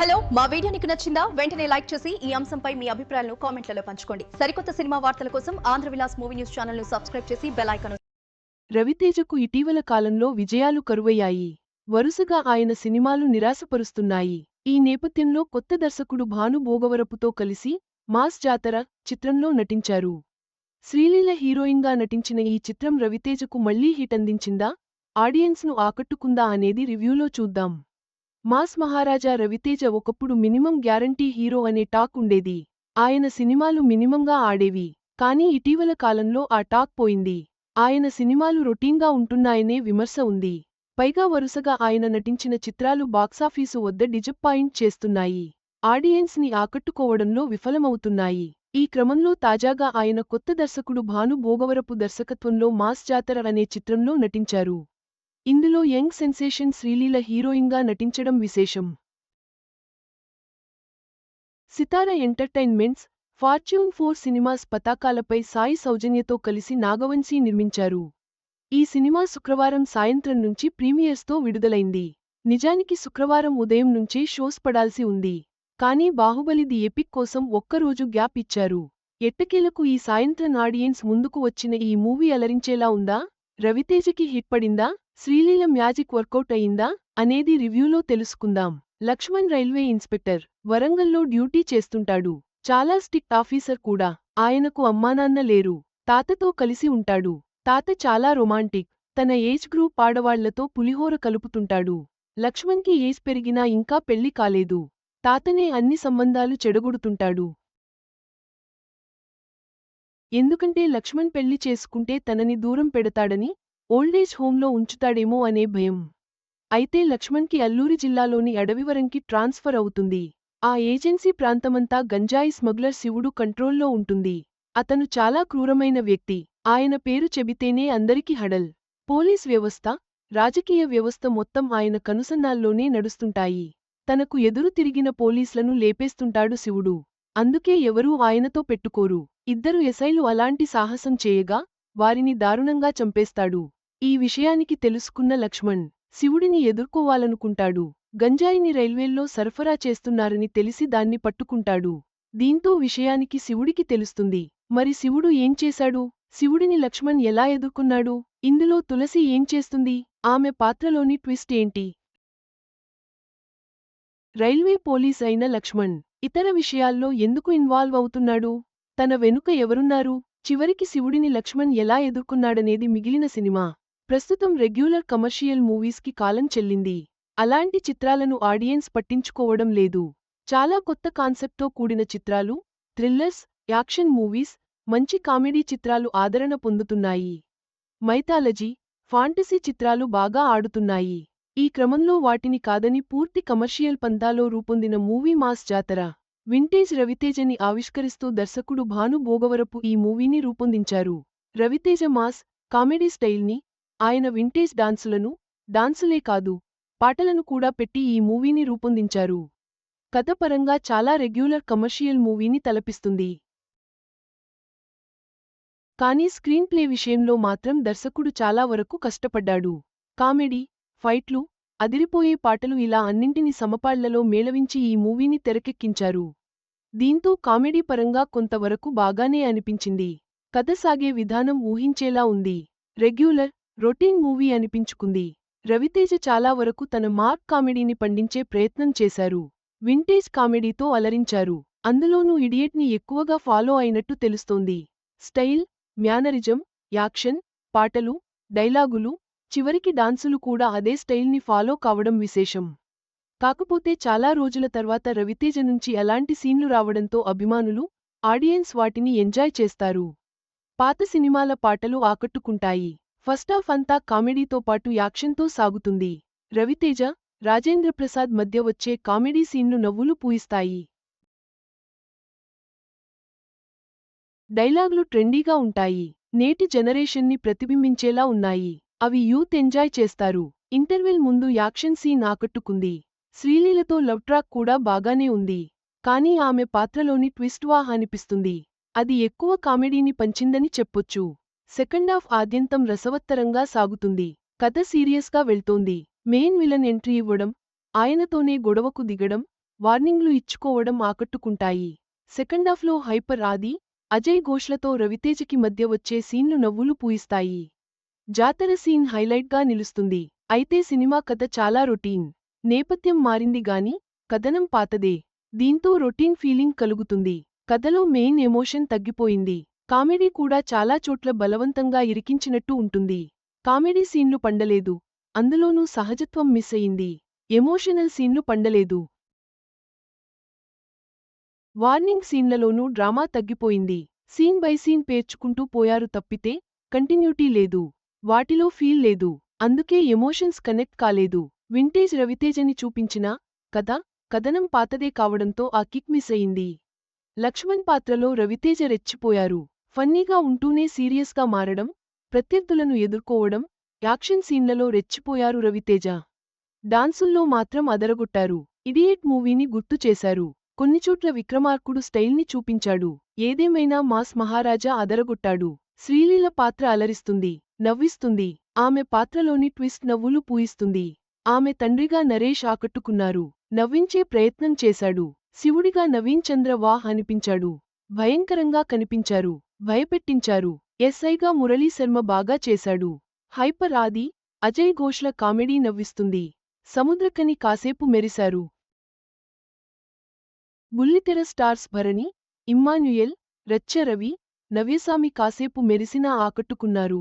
Hello మా video నీకు నచ్చిందా? వెంటనే లైక్ చేసి ఈ అంశంపై మీ అభిప్రాయాలను కామెంట్లలో పంచుకోండి. సరికొత్త సినిమా వార్తల కోసం ఆంధ్ర విలాస్ మూవీ న్యూస్ ఛానల్ను సబ్స్క్రైబ్ చేసి బెల్ రవితేజకు ఇటీవల కాలంలో విజయాలు కరువయ్యాయి. వరుసగా ఆయన సినిమాలు నిరాశపరుస్తున్నాయి. ఈ నేపథ్యంలో కొత్త దర్శకుడు భాను భోగవరపుతో కలిసి మాస్ జాతర చిత్రంలో నటించారు. శ్రీలీల హీరోయిన్గా నటించిన ఈ చిత్రం రవితేజకు మళ్ళీ హిట్ అందించిందా? ఆడియన్స్ను ఆకట్టుకుందా అనేది రివ్యూలో చూద్దాం. మాస్ మహారాజా రవితేజ ఒకప్పుడు మినిమం గ్యారంటీ హీరో అనే టాక్ ఉండేది. ఆయన సినిమాలు మినిమంగా ఆడేవి. కానీ ఇటీవల కాలంలో ఆ టాక్ పోయింది. ఆయన సినిమాలు రొటీన్గా ఉంటున్నాయనే విమర్శ ఉంది. పైగా వరుసగా ఆయన నటించిన చిత్రాలు బాక్సాఫీసు వద్ద డిజప్పాయింట్ చేస్తున్నాయి. ఆడియన్స్ని ఆకట్టుకోవడంలో విఫలమవుతున్నాయి. ఈ క్రమంలో తాజాగా ఆయన కొత్త దర్శకుడు భాను భోగవరపు దర్శకత్వంలో మాస్ జాతర అనే చిత్రంలో నటించారు. ఇందులో యంగ్ సెన్సేషన్ శ్రీలీల హీరోయిన్గా నటించడం విశేషం. Sithara entertainments fortune four cinemas పతాకాలపై Sai సౌజన్యతో కలిసి నాగవంశీ నిర్మించారు. ఈ సినిమా శుక్రవారం సాయంత్రం నుంచి ప్రీమియర్స్తో విడుదలైంది. నిజానికి శుక్రవారం ఉదయం నుంచే షోస్ పడాల్సి ఉంది. కానీ బాహుబలి ది ఎపిక్ కోసం ఒక్కరోజు గ్యాప్ ఇచ్చారు. ఎట్టకేలకు ఈ సాయంత్రం ఆడియన్స్ ముందుకు వచ్చిన ఈ మూవీ అలరించేలా ఉందా? రవితేజకి హిట్ పడిందా? శ్రీలీల మ్యాజిక్ వర్కౌట్ అయిందా? అనేది రివ్యూలో తెలుసుకుందాం. లక్ష్మణ్ రైల్వే ఇన్స్పెక్టర్ వరంగల్లో డ్యూటీ చేస్తుంటాడు. చాలా స్టిక్ట్ ఆఫీసర్ కూడా. ఆయనకు అమ్మానాన్న లేరు. తాతతో కలిసి ఉంటాడు. తాత చాలా రొమాంటిక్. తన ఏజ్ గ్రూప్ ఆడవాళ్ళతో పులిహోర కలుపుతుంటాడు. లక్ష్మణ్కి ఏజ్ పెరిగినా ఇంకా పెళ్ళి కాలేదు. తాతనే అన్ని సంబంధాలు చెడగొడుతుంటాడు. ఎందుకంటే లక్ష్మణ్ పెళ్ళి చేసుకుంటే తనని దూరం పెడతాడని ఓల్డేజ్ హోంలో ఉంచుతాడేమో అనే భయం. అయితే లక్ష్మణ్కి అల్లూరి జిల్లాలోని అడవివరంకి ట్రాన్స్ఫర్ అవుతుంది. ఆ ఏజెన్సీ ప్రాంతమంతా గంజాయి స్మగ్లర్ శివుడు కంట్రోల్లో ఉంటుంది. అతను చాలా క్రూరమైన వ్యక్తి. ఆయన పేరు చెబితేనే అందరికి హడల్. పోలీస్ వ్యవస్థ రాజకీయ వ్యవస్థ మొత్తం ఆయన కనుసన్నాల్లోనే నడుస్తుంటాయి. తనకు ఎదురు తిరిగిన పోలీసులను లేపేస్తుంటాడు శివుడు. అందుకే ఎవరూ ఆయనతో పెట్టుకోరు. ఇద్దరు ఎసైలు అలాంటి సాహసం చేయగా వారిని దారుణంగా చంపేస్తాడు. ఈ విషయానికి తెలుసుకున్న లక్ష్మణ్ శివుడిని ఎదుర్కోవాలనుకుంటాడు. గంజాయిని రైల్వేల్లో సరఫరా చేస్తున్నారని తెలిసి దాన్ని పట్టుకుంటాడు. దీంతో విషయానికి శివుడికి తెలుస్తుంది. మరి శివుడు ఏం చేశాడు? శివుడిని లక్ష్మణ్ ఎలా ఎదుర్కొన్నాడు? ఇందులో తులసి ఏం చేస్తుంది? ఆమె పాత్రలోని ట్విస్ట్ ఏంటి? రైల్వే పోలీస్ అయిన లక్ష్మణ్ ఇతర విషయాల్లో ఎందుకు ఇన్వాల్వ్ అవుతున్నాడు? తన వెనుక ఎవరున్నారు? చివరికి శివుడిని లక్ష్మణ్ ఎలా ఎదుర్కొన్నాడనేది మిగిలిన సినిమా. ప్రస్తుతం రెగ్యులర్ కమర్షియల్ మూవీస్కి కాలం చెల్లింది. అలాంటి చిత్రాలను ఆడియన్స్ పట్టించుకోవడం లేదు. చాలా కొత్త కాన్సెప్ట్తో కూడిన చిత్రాలు థ్రిల్లర్స్ యాక్షన్ మూవీస్ మంచి కామెడీ చిత్రాలు ఆదరణ పొందుతున్నాయి. మైథాలజీ ఫాంటసీ చిత్రాలు బాగా ఆడుతున్నాయి. ఈ క్రమంలో వాటిని కాదని పూర్తి కమర్షియల్ పంతాలో రూపొందిన మూవీ మాస్ జాతర. వింటేజ్ రవితేజని ఆవిష్కరిస్తూ దర్శకుడు భాను భోగవరపు ఈ మూవీని రూపొందించారు. రవితేజ మాస్ కామెడీ స్టైల్ని ఆయన వింటేజ్ డాన్సులను డాన్సులే కాదు పాటలను కూడా పెట్టి ఈ మూవీని రూపొందించారు. కథపరంగా చాలా రెగ్యులర్ కమర్షియల్ మూవీని తలపిస్తుంది. కానీ స్క్రీన్ ప్లే విషయంలో మాత్రం దర్శకుడు చాలా వరకు కష్టపడ్డాడు. కామెడీ ఫైట్లు అదిరిపోయే పాటలు ఇలా అన్నింటిని సమపాళ్ళలో మేళవించి ఈ మూవీని తెరకెక్కించారు. దీంతో కామెడీ పరంగా కొంతవరకు బాగానే అనిపించింది. కథ సాగే విధానం ఊహించేలా ఉంది. రెగ్యులర్ రొటీన్ మూవీ అనిపించుకుంది. రవితేజ చాలా వరకు తన మార్క్ కామెడీని పండించే ప్రయత్నం చేశారు. వింటేజ్ కామెడీతో అలరించారు. అందులోనూ ఇడియట్ని ఎక్కువగా ఫాలో అయినట్టు తెలుస్తోంది. స్టైల్ మ్యానరిజం యాక్షన్ పాటలు డైలాగులు చివరికి డాన్సులు కూడా అదే స్టైల్ని ఫాలో కావడం విశేషం. కాకపోతే చాలా రోజుల తర్వాత రవితేజ నుంచి అలాంటి సీన్లు రావడంతో అభిమానులు ఆడియన్స్ వాటిని ఎంజాయ్ చేస్తారు. పాత సినిమాల పాటలు ఆకట్టుకుంటాయి. ఫస్టాఫ్ అంతా కామెడీతో పాటు యాక్షన్తో సాగుతుంది. రవితేజ రాజేంద్రప్రసాద్ మధ్య వచ్చే కామెడీ సీన్లు నవ్వులు పూయిస్తాయి. డైలాగ్లు ట్రెండీగా ఉంటాయి. నేటి జనరేషన్ని ప్రతిబింబించేలా ఉన్నాయి. అవి యూత్ ఎంజాయ్ చేస్తారు. ఇంటర్వెల్ ముందు యాక్షన్ సీన్ ఆకట్టుకుంది. శ్రీలీలతో లవ్ ట్రాక్ కూడా బాగానే ఉంది. కానీ ఆమె పాత్రలోని ట్విస్ట్ వాహ్ అనిపిస్తుంది. అది ఎక్కువ కామెడీని పంచిందని చెప్పొచ్చు. సెకండాఫ్ ఆద్యంతం రసవత్తరంగా సాగుతుంది. కథ సీరియస్గా వెళ్తోంది. మెయిన్ విలన్ ఎంట్రీ ఇవ్వడం ఆయనతోనే గొడవకు దిగడం వార్నింగ్లు ఇచ్చుకోవడం ఆకట్టుకుంటాయి. సెకండాఫ్లో హైపర్ ఆది అజయ్ ఘోష్లతో రవితేజకి మధ్య వచ్చే సీన్లు నవ్వులు పూయిస్తాయి. జాతర సీన్ హైలైట్గా నిలుస్తుంది. అయితే సినిమా కథ చాలా రొటీన్. నేపథ్యం మారింది గాని కథనం పాతదే. దీంతో రొటీన్ ఫీలింగ్ కలుగుతుంది. కథలో మెయిన్ ఎమోషన్ తగ్గిపోయింది. కామెడీ కూడా చాలా చోట్ల బలవంతంగా ఇరికించినట్టు ఉంటుంది. కామెడీ సీన్లు పండలేదు. అందులోనూ సహజత్వం మిస్ అయింది. ఎమోషనల్ సీన్లు పండలేదు. వార్నింగ్ సీన్లలోనూ డ్రామా తగ్గిపోయింది. సీన్ బై సీన్ పేర్చుకుంటూ పోయారు తప్పితే కంటిన్యూటీ లేదు. వాటిలో ఫీల్ లేదు. అందుకే ఎమోషన్స్ కనెక్ట్ కాలేదు. వింటేజ్ రవితేజని చూపించినా కథ కథనం పాతదే కావడంతో ఆ కిక్ మిస్ అయింది. లక్ష్మణ్ పాత్రలో రవితేజ రెచ్చిపోయారు. ఫన్నీగా ఉంటూనే సీరియస్గా మారడం ప్రత్యర్థులను ఎదుర్కోవడం యాక్షన్ సీన్లలో రెచ్చిపోయారు రవితేజ. డాన్సుల్లో మాత్రం అదరగొట్టారు. ఇడియట్ మూవీని గుర్తు చేశారు. కొన్నిచోట్ల విక్రమార్కుడు స్టైల్ని చూపించాడు. ఏదేమైనా మాస్ మహారాజా అదరగొట్టాడు. శ్రీలీల పాత్ర అలరిస్తుంది. నవ్విస్తుంది. ఆమె పాత్రలోని ట్విస్ట్ నవ్వులు పూయిస్తుంది. ఆమె తండ్రిగా నరేష్ ఆకట్టుకున్నారు. నవ్వించే ప్రయత్నం చేశాడు. శివుడిగా నవీన్ చంద్ర వాహ్ అనిపించాడు. భయంకరంగా కనిపించారు. భయపెట్టించారు. ఎస్ఐగా మురళీ శర్మ బాగా చేశాడు. హైపర్ ఆది అజయ్ ఘోష్ల కామెడీ నవ్విస్తుంది. సముద్రకని కాసేపు మెరిశారు. బుల్లితెర స్టార్స్ భరణి ఇమ్మాన్యుయల్ రచ్చ రవి నవ్యసామి కాసేపు మెరిసినా ఆకట్టుకున్నారు.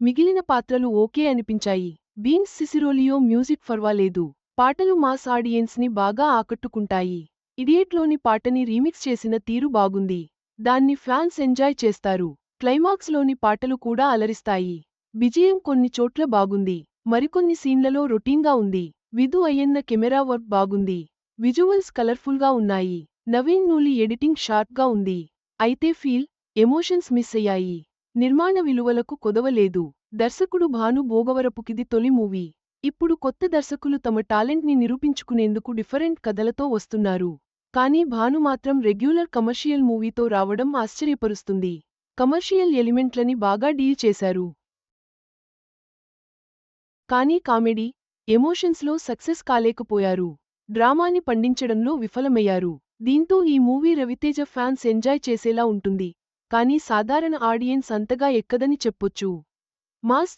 మిగిలిన పాత్రలు ఓకే అనిపించాయి. బీన్స్ సిసిరోలియో మ్యూజిక్ ఫర్వాలేదు. పాటలు మాస్ ఆడియన్స్ని బాగా ఆకట్టుకుంటాయి. ఇడియట్లోని పాటని రీమిక్స్ చేసిన తీరు బాగుంది. దాన్ని ఫ్యాన్స్ ఎంజాయ్ చేస్తారు. క్లైమాక్స్లోని పాటలు కూడా అలరిస్తాయి. విజయం కొన్ని చోట్ల బాగుంది. మరికొన్ని సీన్లలో రొటీన్గా ఉంది. విధు అయ్యన్న కెమెరా వర్క్ బాగుంది. విజువల్స్ కలర్ఫుల్గా ఉన్నాయి. నవీన్ నూలి ఎడిటింగ్ షార్ప్గా ఉంది. అయితే ఫీల్ ఎమోషన్స్ మిస్ అయ్యాయి. నిర్మాణ విలువలకు కొదవలేదు. దర్శకుడు భాను భోగవరపుకిది తొలి మూవీ. ఇప్పుడు కొత్త దర్శకులు తమ టాలెంట్ని నిరూపించుకునేందుకు డిఫరెంట్ కథలతో వస్తున్నారు. కానీ భాను మాత్రం రెగ్యులర్ కమర్షియల్ మూవీతో రావడం ఆశ్చర్యపరుస్తుంది. కమర్షియల్ ఎలిమెంట్లని బాగా డీల్ చేశారు. కానీ కామెడీ ఎమోషన్స్లో సక్సెస్ కాలేకపోయారు. డ్రామాని పండించడంలో విఫలమయ్యారు. దీంతో ఈ మూవీ రవితేజ ఫ్యాన్స్ ఎంజాయ్ చేసేలా ఉంటుంది. కానీ సాధారణ ఆడియన్స్ అంతగా ఎక్కదని చెప్పొచ్చు. మాస్